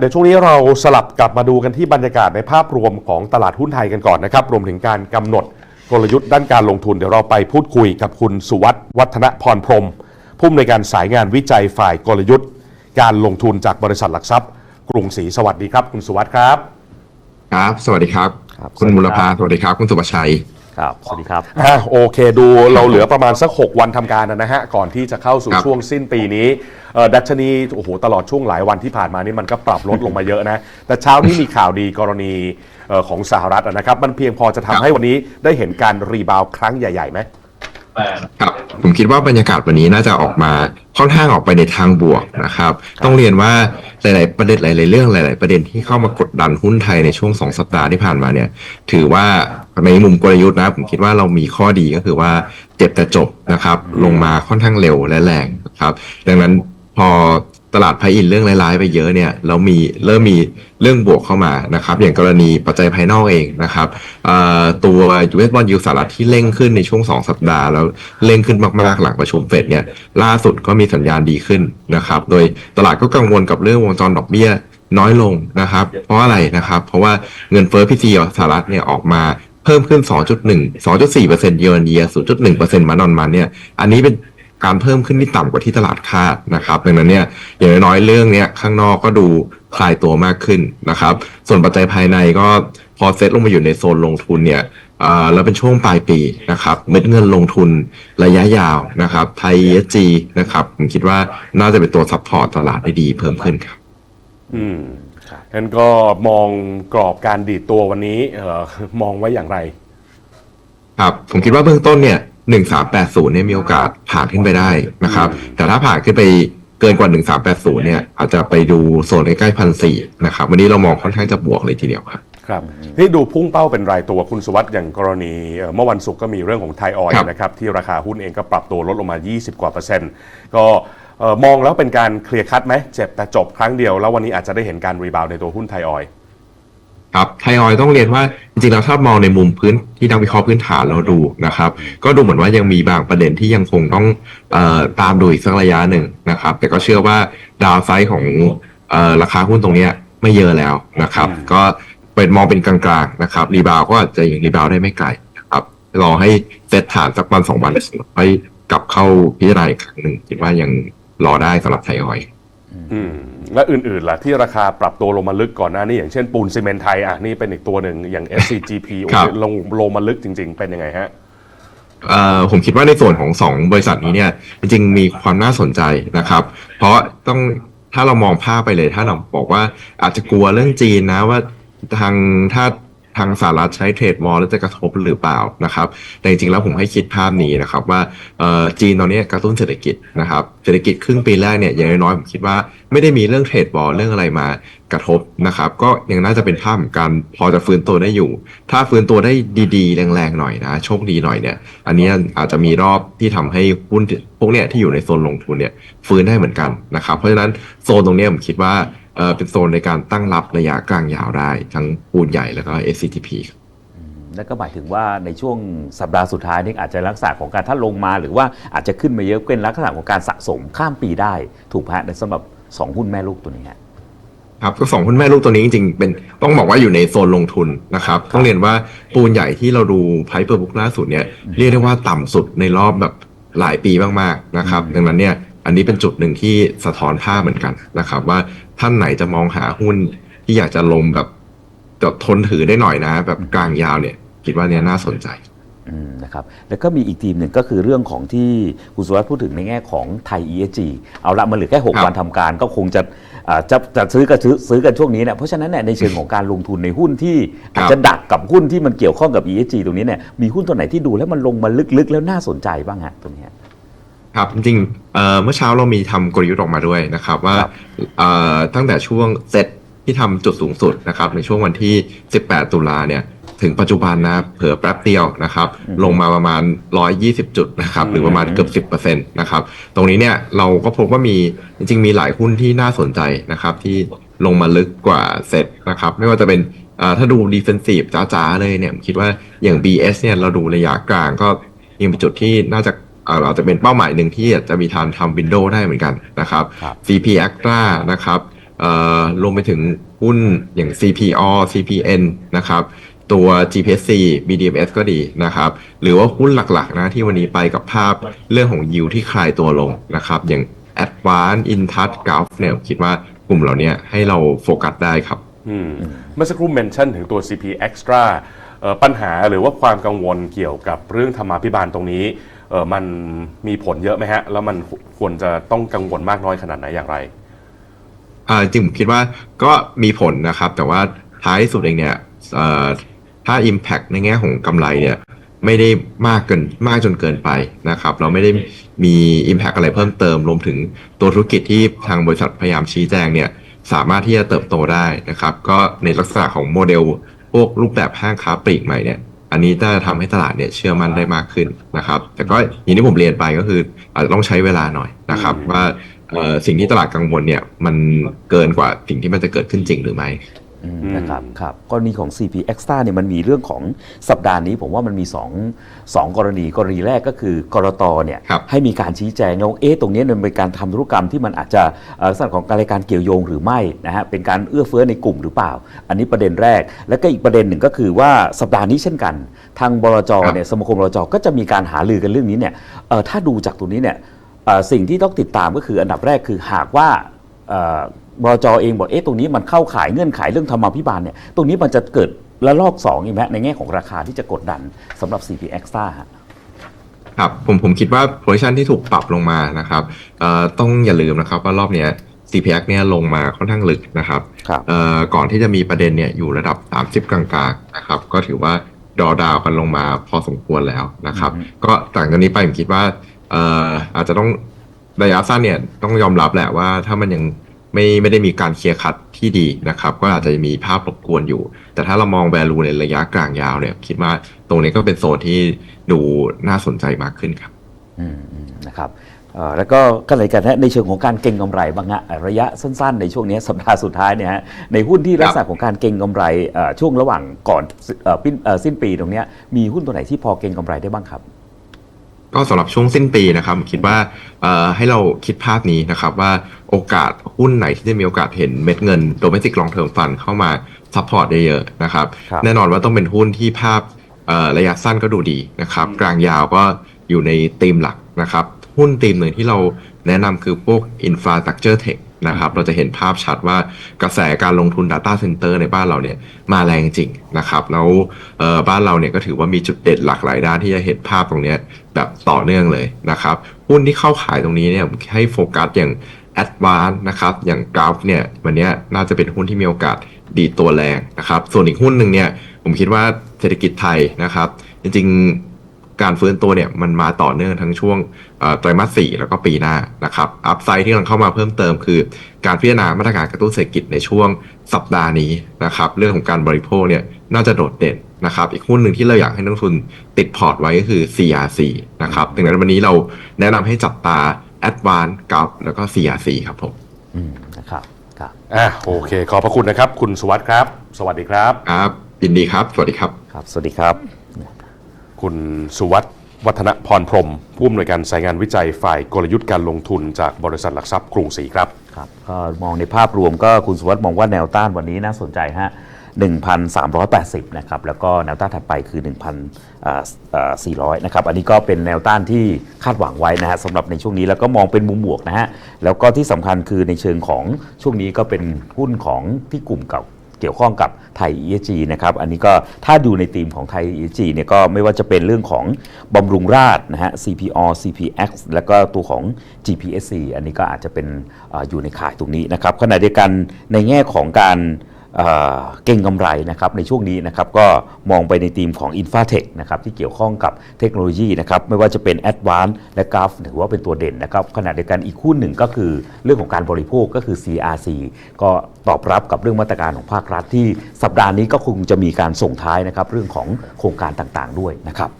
เดี๋ยวช่วงนี้เราสลับกลับมาดูกันที่บรรยากาศในภาพรวมของตลาดหุ้นไทยกันก่อนนะครับ รวมถึงการกำหนดกลยุทธ์ด้านการลงทุน เดี๋ยวเราไปพูดคุยกับคุณสุวัสด์วัฒนพรพรหมผู้อำนวยการสายงานวิจัยฝ่ายกลยุทธ์ การลงทุนจากบริษัทหลักทรัพย์ กรุงศรีสวัสดีครับ คุณสุวัสด์ครับ ครับ สวัสดีครับครับคุณสวัสดีมูลครับภาสวัสดีครับ คุณสุภชัย ครับ สวัสดีครับ อะโอเคดูเราเหลือประมาณสัก 6 วันทำการนะฮะ ก่อนที่จะเข้าสู่ครับช่วงสิ้นปีนี้เอ่อดัชนีโอ้โหตลอดช่วงหลายวันที่ผ่านมานี่มันก็ปรับลดลงมาเยอะนะ แต่เช้านี้มีข่าวดีกรณีเอ่อของสหรัฐนะครับ มันเพียงพอจะทำให้วันนี้ได้เห็นการรีบาวด์ครั้งใหญ่ๆไหม ครับผมคิดว่าบรรยากาศวันนี้น่าจะออกมาค่อนข้างออกไปในทางบวกนะครับ ต้องเรียนว่าหลาย ๆ ประเด็นหลาย ๆ เรื่องหลาย ๆ ประเด็นที่เข้ามากดดันหุ้นไทยในช่วงสองสัปดาห์ที่ผ่านมาเนี่ย ถือว่า ในมุมกลยุทธ์นะผมคิดว่าเรามีข้อดีก็คือว่าเจ็บแต่จบนะครับ ลงมาค่อนข้างเร็วและแรงนะครับ ดังนั้นพอตลาดไพอินเรื่องร้ายๆไปเยอะเนี่ยเรามีเริ่มมีเรื่องบวกเข้ามานะครับ อย่างกรณีปัจจัยภายนอกเองนะครับเอ่อตัว US bond yield สหรัฐที่เร่งขึ้นในช่วง 2 สัปดาห์ แล้วเร่งขึ้นมากๆหลังประชุมเฟดเนี่ยล่าสุดก็มีสัญญาณดีขึ้นนะครับ โดยตลาดก็กังวลกับเรื่องวงจรดอกเบี้ยน้อยลงนะครับ เพราะอะไรนะครับ เพราะว่าเงินเฟ้อพีซีสหรัฐเนี่ยออกมา เพิ่มขึ้น 2.1 2.4%เยอ r เยีย0.1%มานอนมันเนี่ยอันนี้เป็นการเพิ่มขึ้นที่ต่ำกว่าที่ตลาดคาดนะครับดังนั้นเนี่ยอย่างน้อยๆเรื่องเนี้ยข้างนอกก็ดูคลายตัวมากขึ้นนะครับ ส่วนปัจจัยภายในก็พอเซ็ตลงมาอยู่ในโซนลงทุนเนี่ยอ่าแล้วเป็นช่วงปลายปีนะครับเม็ดเงินลงทุนระยะยาวนะครับไทย ESG นะครับผมคิดว่าน่าจะเป็นตัวซัพพอร์ตตลาดได้ดีเพิ่มขึ้นครับ อืม งั้นก็มองกรอบการดีดตัววันนี้เอ่อมองไว้อย่างไร ครับ ผมคิดว่าเบื้องต้นเนี่ยหนึ่งสามแปดศูนย์เนี่ยมีโอกาสผ่านขึ้นไปได้นะครับ แต่ถ้าผ่านขึ้นไปเกินกว่าหนึ่งสามแปดศูนย์เนี่ยอาจจะไปดูโซนใกล้ๆพันสี่นะครับ วันนี้เรามองค่อนข้างจะบวกเลยทีเดียวครับครับนี่ดูพุ่งเป้าเป็นรายตัวคุณสุวัสด์อย่างกรณีเอ่อเมื่อวันศุกร์ก็มีเรื่องของไทยออยครับนะครับ ที่ราคาหุ้นเองก็ปรับตัวลดลงมา 20 กว่าเปอร์เซ็นต์ ก็เอ่อมองแล้วเป็นการเคลียร์คัดไหมเจ็บแต่จบครั้งเดียว แล้ววันนี้อาจจะได้เห็นการรีบาวด์ในตัวหุ้นไทยออยครับไทยออยล์ต้องเรียนว่าจริงๆแล้วถ้ามองในมุมพื้นที่นักวิเคราะห์พื้นฐานเราดูนะครับ ก็ดูเหมือนว่ายังมีบางประเด็นที่ยังคงต้องเออตามดูอีกสักระยะหนึ่งนะครับ แต่ก็เชื่อว่าดาวไซด์ของเออราคาหุ้นตรงเนี้ยไม่เยอะแล้วนะครับ ก็เป็นมองเป็นกลางๆนะครับรีบาวก็อาจจะยังรีบาวได้ไม่ไกลนะครับรอให้เซตฐานสักวันสองวันค่อยกลับเข้าพิจารณาอีกครั้งหนึ่งคิดว่ายัง รอได้สำหรับไทยออยล์อืมและอื่นๆล่ะที่ราคาปรับตัวลงมาลึกก่อนหน้านี้อย่างเช่นปูนซีเมนต์ไทยอะนี่เป็นอีกตัวหนึ่งอย่าง SCGP โอ้โหครับลงลงมาลึกจริง ๆ เป็นยังไงฮะเอ่อผมคิดว่าในส่วนของสองบริษัทนี้เนี่ย จริงๆมีความน่าสนใจนะครับ เพราะต้องถ้าเรามองภาพไปเลยถ้าเราบอกว่าอาจจะกลัวเรื่องจีนนะว่าทางถ้า ทางสหรัฐใช้เทรดวอลแล้วจะกระทบหรือเปล่านะครับแต่จริงๆแล้วผมให้คิดภาพนี้นะครับว่าจีนตอนนี้กระตุ้นเศรษฐกิจนะครับเศรษฐกิจครึ่งปีแรกเนี่ยอย่างน้อยๆผมคิดว่าไม่ได้มีเรื่องเทรดวอลเรื่องอะไรมากระทบนะครับ ก็ยังน่าจะเป็นภาพของการพอจะฟื้นตัวได้อยู่ ถ้าฟื้นตัวได้ดีๆ แรงๆหน่อยนะโชคดีหน่อยเนี่ย อันนี้อาจจะมีรอบที่ทำให้หุ้นพวกเนี้ยที่อยู่ในโซนลงทุนเนี่ยฟื้นได้เหมือนกันนะครับ เพราะฉะนั้นโซนตรงนี้ผมคิดว่า เออเป็นโซนในการตั้งรับระยะกลางยาวได้ ทั้งปูนใหญ่แล้วก็ SCTP ครับนั่นก็หมายถึงว่าในช่วงสัปดาห์สุดท้ายนี่อาจจะลักษณะของการถ้าลงมา หรือว่าอาจจะขึ้นมาเยอะเป็นลักษณะของการสะสมข้ามปีได้ ถูกไหมฮะในสำหรับ 2 หุ้นแม่ลูกตัวนี้ฮะครับก็สองหุ้นแม่ลูกตัวนี้จริงๆเป็นต้องบอกว่าอยู่ในโซนลงทุนนะครับต้องเรียนว่าปูนใหญ่ที่เราดูไพเปอร์บุ๊กล่าสุดเนี่ยเรียกได้ว่าต่ำสุดในรอบแบบหลายปีมากๆนะครับดังนั้นเนี่ยอันนี้เป็นจุดหนึ่งที่สะท้อนภาพเหมือนกันนะครับว่า ท่านไหนจะมองหาหุ้นที่อยากจะลงแบบจะทนถือได้หน่อยนะ แบบกลางยาวเนี่ย คิดว่าเนี่ยน่าสนใจอืมนะครับแล้วก็มีอีกทีมหนึ่งก็คือเรื่องของที่คุณสุวัสดิ์พูดถึงในแง่ของไทย ESG เอาละมันเหลือแค่ครั6บวันทำการก็คงจะอ่าจะจะซื้อกันซื้อซื้อกันช่วงนี้เนี่ยเพราะฉะนั้นเนี่ยในเชิงของการลงทุนในหุ้นที่อาจจะดักกับหุ้นที่มันเกี่ยวข้องกับ ESG ตรงนี้เนี่ยมีหุ้นตัวไหนที่ดูแล้วมันลงมาลึกๆ แล้วน่าสนใจบ้างฮะตัวเนี้ยครับจริงๆ เอ่อเมื่อเช้าเรามีทำกลยุทธ์ออกมาด้วยนะครับ ว่าครับเอ่อตั้งแต่ช่วงเซตที่ทำจุดสูงสุดนะครับในช่วงวันที่ 18 ตุลาเนี่ยถึงปัจจุบันนะเผื่อแป๊บเดียวนะครับ ลงมาประมาณ 120 จุดนะครับหรือประมาณเกือบ10%นะครับตรงนี้เนี่ยเราก็พบว่ามีจริงๆมีหลายหุ้นที่น่าสนใจนะครับ ที่ลงมาลึกกว่าเซตนะครับ ไม่ว่าจะเป็นเอ่อถ้าดูดีเฟนซีฟจ๋าๆเลยเนี่ยผมคิดว่าอย่าง BS เนี่ยเราดูระยะกลางก็ยังเป็นจุดที่น่าจะ เอ่อเราจะเป็นเป้าหมายหนึ่งที่จะมีทางทำวินโดว์ได้เหมือนกันนะครับครับ CP Actra นะครับเอ่อรวมไปถึงหุ้นอย่าง CPO CPN นะครับตัว GPSC BDMs ก็ดีนะครับ หรือว่าหุ้นหลักๆนะที่วันนี้ไปกับภาพเรื่องของยิวที่คลายตัวลงนะครับ อย่าง Advance Intouch Gulf เนี่ยผมคิดว่ากลุ่มเหล่านี้ให้เราโฟกัสได้ครับอืมเมื่อสักครู่เมนชั่นถึงตัว CP Extra เอ่อปัญหาหรือว่าความกังวลเกี่ยวกับเรื่องธรรมาภิบาลตรงนี้ เออมันมีผลเยอะไหมฮะ แล้วมันควรจะต้องกังวลมากน้อยขนาดไหนอย่างไรอ่าจริงผมคิดว่าก็มีผลนะครับ แต่ว่าท้ายที่สุดเองเนี่ยเอ่อถ้า Impact ในแง่ของกำไรเนี่ยไม่ได้มากเกินมากจนเกินไปนะครับ เราไม่ได้มี Impact อะไรเพิ่มเติม รวมถึงตัวธุรกิจที่ทางบริษัทพยายามชี้แจงเนี่ยสามารถที่จะเติบโตได้นะครับ ก็ในลักษณะของโมเดลพวกรูปแบบห้างค้าปลีกใหม่เนี่ย อันนี้จะทำให้ตลาดเนี่ยเชื่อมั่นได้มากขึ้นนะครับ แต่ก็อย่างที่ผมเรียนไปก็คืออาจจะต้องใช้เวลาหน่อยนะครับอืมว่าเอ่อสิ่งที่ตลาดกังวลเนี่ยมันเกินกว่าสิ่งที่มันจะเกิดขึ้นจริงหรือไม่อืม นะครับครับกรณีของ CP Extra เนี่ยมันมีเรื่องของสัปดาห์นี้ ผมว่ามันมี2องสองกรณีกรณีแรกก็คือกรตเนี่ยครับ ให้มีการชี้แจงว่าเอ๊ะตรงนี้มันเป็นการทำธุรกรรมที่มันอาจจะเอ่อลักษณะของการรายการเกี่ยวโยงหรือไม่นะฮะเป็นการเอื้อเฟื้อในกลุ่มหรือเปล่า อันนี้ประเด็นแรก แล้วก็อีกประเด็นหนึ่งก็คือว่าสัปดาห์นี้เช่นกัน ทางบลจครับ เนี่ยสมาคมบลจก็จะมีการหาลือกันเรื่องนี้เนี่ยเอ่อถ้าดูจากตรงนี้เนี่ย เอ่อสิ่งที่ต้องติดตามก็คืออันดับแรกคือหากว่าเอ่อ บลจเองบอกเอ๊ะตรงนี้มันเข้าข่ายเงื่อนไขเรื่องธรรมาภิบาลเนี่ยตรงนี้มันจะเกิดระลอกสองอีกไหมในแง่ของราคาที่จะกดดันสำหรับ CP Extra ฮะครับผมผมคิดว่า position ที่ถูกปรับลงมานะครับเอ่อต้องอย่าลืมนะครับว่ารอบเนี้ย CPX เนี่ยลงมาค่อนข้างลึกนะครับครับเอ่อก่อนที่จะมีประเด็นเนี่ยอยู่ระดับ 30 กลางๆนะครับก็ถือว่าดอดาวกันลงมาพอสมควรแล้วนะครับอือฮึก็ต่างจากนี้ไปผมคิดว่าเอ่ออาจจะต้องระยะสั้นเนี่ยต้องยอมรับแหละว่าถ้ามันยัง ไม่ไม่ได้มีการเคลียร์คัดที่ดีนะครับ ก็อาจจะมีภาพรบกวนอยู่ แต่ถ้าเรามอง value ในระยะกลางยาวเนี่ย คิดว่าตรงนี้ก็เป็นโซนที่ดูน่าสนใจมากขึ้นครับอืมนะครับแล้วก็ก็เลยกันนะในเชิงของการเก็งกำไรบ้างฮะระยะสั้นๆ ในช่วงนี้สัปดาห์สุดท้ายเนี่ยฮะในหุ้นที่ลักษณะของการเก็งกำไรช่วงระหว่างก่อนสิ้นปีตรงนี้มีหุ้นตัวไหนที่พอเก็งกำไรได้บ้างครับ ก็สำหรับช่วงสิ้นปีนะครับผมคิดว่าเอ่อให้เราคิดภาพนี้นะครับว่าโอกาสหุ้นไหนที่จะมีโอกาสเห็นเม็ดเงิน domestic long term fund เข้ามาซัพพอร์ตได้เยอะนะครับครับแน่นอนว่าต้องเป็นหุ้นที่ภาพเอ่อระยะสั้นก็ดูดีนะครับกลางยาวก็อยู่ในธีมหลักนะครับหุ้นธีมหนึ่งที่เราแนะนำคือพวก infrastructure tech นะครับ เราจะเห็นภาพชัดว่ากระแสการลงทุน Data Center ในบ้านเราเนี่ยมาแรงจริงนะครับ แล้วบ้านเราเนี่ยก็ถือว่ามีจุดเด่นหลากหลายด้านที่จะเห็นภาพตรงนี้แบบต่อเนื่องเลยนะครับหุ้นที่เข้าขายตรงนี้เนี่ยให้โฟกัสอย่าง Advance นะครับ อย่าง g r a f เนี่ยวันนี้น่าจะเป็นหุ้นที่มีโอกาสดีตัวแรงนะครับ ส่วนอีกหุ้นหนึ่งเนี่ยผมคิดว่าเศรษฐกิจไทยนะครับ จริงๆ การฟื้นตัวเนี่ยมันมาต่อเนื่องทั้งช่วงเอ่อไตรมาสสี่แล้วก็ปีหน้านะครับอัพไซด์ที่กำลังเข้ามาเพิ่มเติมคือการพิจารณามาตรการกระตุ้นเศรษฐกิจในช่วงสัปดาห์นี้นะครับเรื่องของการบริโภคเนี่ยน่าจะโดดเด่นนะครับอีกหุ้นหนึ่งที่เราอยากให้นักลงทุนติดพอร์ตไว้ก็คือ CRC นะครับดังนั้นวันนี้เราแนะนำให้จับตา Advance กับแล้วก็ CRC ครับผมอืมนะครับครับอะโอเค ขอบพระคุณนะครับ คุณสุวัสด์ครับ สวัสดีครับ ครับยินดีครับ สวัสดีครับ ครับ สวัสดีครับ คุณสุวัสด์วัฒนพรพรม ผู้อำนวยการสายงานวิจัยฝ่ายกลยุทธ์การลงทุนจากบริษัทหลักทรัพย์กรุงศรีครับครับก็มองในภาพรวมก็คุณสุวัสด์มองว่าแนวต้านวันนี้น่าสนใจฮะ1,380 นะครับ แล้วก็แนวต้านถัดไปคือ 1,400 นะครับ อันนี้ก็เป็นแนวต้านที่คาดหวังไว้นะฮะสำหรับในช่วงนี้แล้วก็มองเป็นมุมบวกนะฮะ แล้วก็ที่สำคัญคือในเชิงของช่วงนี้ก็เป็นหุ้นของที่กลุ่มเก่า เกี่ยวข้องกับไทย ESG นะครับ อันนี้ก็ถ้าดูในธีมของไทย ESG เนี่ยก็ไม่ว่าจะเป็นเรื่องของบำรุงราษนะฮะ CPO CPX แล้วก็ตัวของ GPSC อันนี้ก็อาจจะเป็นอออยู่ในข่ายตรงนี้นะครับขณะเดียวกันในแง่ของการ เก่งกำไรนะครับในช่วงนี้นะครับก็มองไปในธีมของ i n f a t e c h นะครับที่เกี่ยวข้องกับเทคโนโลยีนะครับไม่ว่าจะเป็น a d v a n c e และ g r a f ถือว่าเป็นตัวเด่นนะครับขณะเดียวกันอีกหุ้นหนึ่งก็คือเรื่องของการบริโภคก็คือ CRC ก็ตอบรับกับเรื่องมาตรการของภาครัฐที่สัปดาห์นี้ก็คงจะมีการส่งท้ายนะครับเรื่องของโครงการต่างๆด้วยนะครับ